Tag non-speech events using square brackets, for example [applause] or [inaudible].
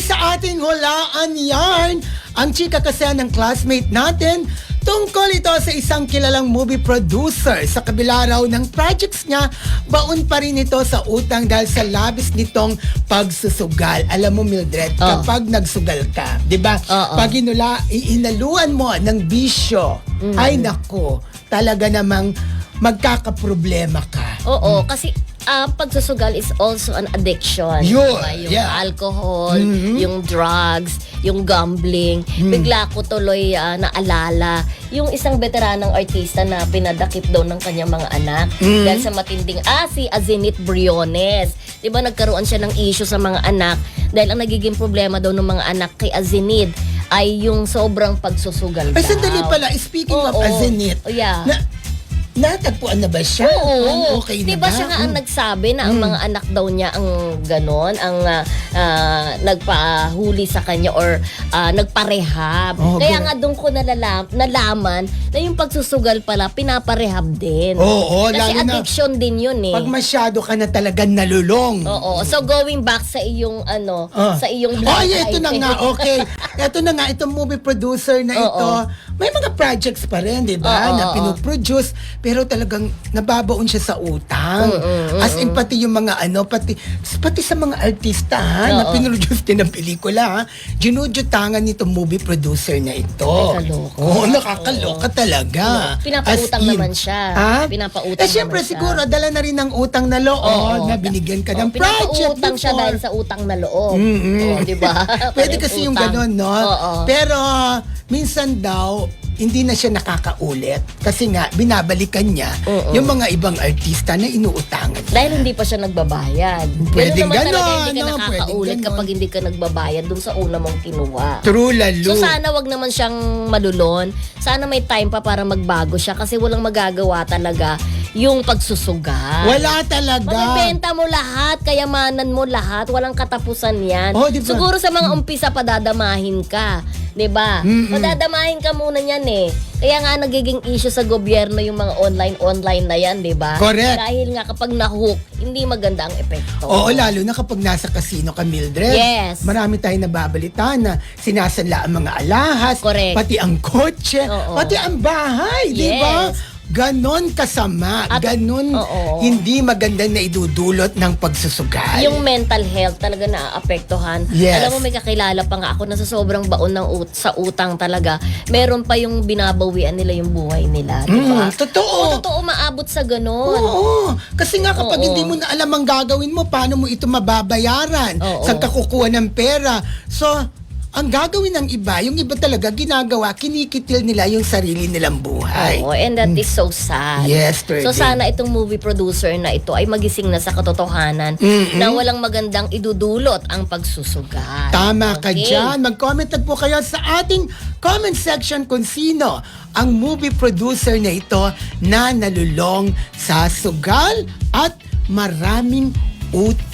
sa ating hulaan yarn, ang chika kasi ng classmate natin tungkol ito sa isang kilalang movie producer. Sa kabila raw ng projects niya, baon pa rin ito sa utang dahil sa labis nitong pagsusugal. Alam mo Mildred, Oh. kapag nagsugal ka, di ba? Oo. Pag inula, inaluan mo ng bisyo, Mm. ay nako, talaga namang magkakaproblema ka. Oo, kasi ah, pagsusugal is also an addiction. Yun, Diba? Yung yeah. alcohol, Mhm. yung drugs, yung gambling. Hmm. Bigla ko tuloy ah, naalala yung isang veteranang artista na pinadakip daw ng kanyang mga anak Mhm. dahil sa matinding, ah, si Azenit Briones. Di ba nagkaroon siya ng issue sa mga anak dahil ang nagiging problema daw ng mga anak kay Azenit ay yung sobrang pagsusugal Ay, daw. sandali pala, speaking of Oo. Azenit, Oh, yeah. na, natagpuan na ba siya? Oo. Okay na ba ba? siya nga ang Mm. nagsabi na ang mga anak daw niya ang ganon, ang ah, ah, nagpahuli sa kanya or ah, nagparehab. Oh, Kaya good. nga doon ko nalalam, nalaman na yung pagsusugal pala, pinaparehab din. Oo, Kasi lalo na addiction din yun eh. pag masyado ka na talaga nalulong. Oo. So going back sa iyong ano, Ah. sa iyong Oh, yeah, ito na nga, okay. [laughs] Ito na nga, itong movie producer na ito, Oo. may mga projects pa rin, di ba, Oo, na oo. pinuproduce, pero talagang nababaon siya sa utang. As in, pati yung mga ano, pati, pati sa mga artista, ha, na Oo. pinroduce din ng pelikula, ha, ginudyutangan nitong movie producer na ito. Ay, kaloka. Oo, nakakaloka talaga. Pinapautang As in. naman siya. Ha? Pinapautang Eh, syempre, naman siya. siguro, dala na rin ng utang na loob Oo. na binigyan ka ng project pinapautang siya before. dahil sa utang na loob. Mm-mm. Oh, di ba? [laughs] Pwede Parang kasi yung utang. ganun, no? Oo. Pero minsan daw, hindi na siya nakakaulit kasi nga binabalikan niya Oo. yung mga ibang artista na inuutangan. Dahil hindi pa siya nagbabayad. Pwedeng Ganun naman talaga, ganon, hindi ka no? nakakaulit Pwedeng ganon. kapag hindi ka nagbabayad dun sa una mong kinuha. True lalo. So sana wag naman siyang malulon. Sana may time pa para magbago siya kasi walang magagawa talaga yung pagsusugal. Wala talaga. Magbebenta mo lahat, kayamanan mo lahat, walang katapusan yan. Oh, di ba? Siguro sa mga umpisa padadamahin ka, 'di ba? Mm-mm. Padadamahin ka muna niyan eh. Kaya nga nagiging issue sa gobyerno yung mga online online na yan, 'di ba? Correct. Dahil nga kapag na-hook, hindi maganda ang epekto. Oo, lalo na kapag nasa casino ka, Mildred. Yes. Marami tayong nababalita na sinasanla ang mga alahas, Correct. pati ang kotse, Oo. pati ang bahay, di ba? Ganon kasama, At- ganon Oo. hindi magandang na idudulot ng pagsusugal. Yung mental health talaga naaapektuhan. Yes. Alam mo, may kakilala pa nga ako na sa sobrang baon ng ut sa utang talaga. Meron pa yung binabawian nila yung buhay nila. Di ba? Mm, totoo. Oo, totoo maabot sa ganun. Oo. Kasi nga kapag Oo. hindi mo na alam ang gagawin mo, paano mo ito mababayaran? Oo. Saan ka kukuha ng pera? So, ang gagawin ng iba, yung iba talaga ginagawa, kinikitil nila yung sarili nilang buhay. Oo, and that is so sad. Yes, Fergie. So sana itong movie producer na ito ay magising na sa katotohanan Mm-mm. na walang magandang idudulot ang pagsusugal. Tama ka Okay? dyan. Mag-comment na po kayo sa ating comment section kung sino ang movie producer na ito na nalulong sa sugal at maraming utang.